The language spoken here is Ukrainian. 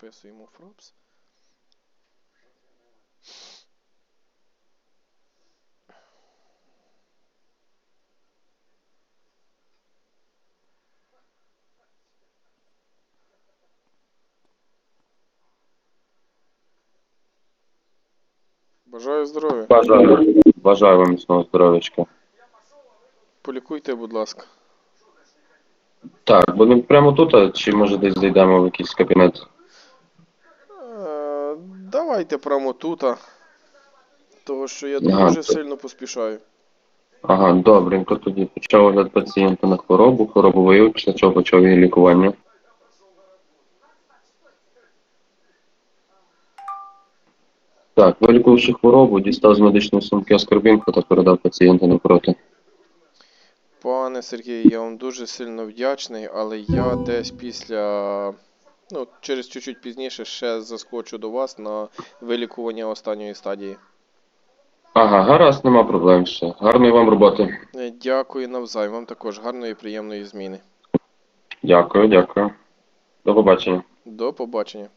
Записуємо Фробс. Бажаю здоров'я. Бажаю, бажаю вам міцного здоров'ячка. Полікуйте, будь ласка. Так, будемо прямо тут, а чи може десь зайдемо в якийсь кабінет? Давайте прямо тут. Того, що я Ага, дуже то- сильно поспішаю. Ага, добренько, тоді почав огляд пацієнта на хворобу, хворобу виявив, після чого почав її лікування. Так, вилікувавши хворобу, дістав з медичної сумки аскорбінку та передав пацієнта напроти. Пане Сергію, я вам дуже сильно вдячний, але я десь після. Ну, через чуть-чуть пізніше ще заскочу до вас на вилікування останньої стадії. Ага, гаразд, нема проблем все. Гарної вам роботи. Е, Дякую навзаєм. Вам також гарної і приємної зміни. Дякую, дякую. До побачення. До побачення.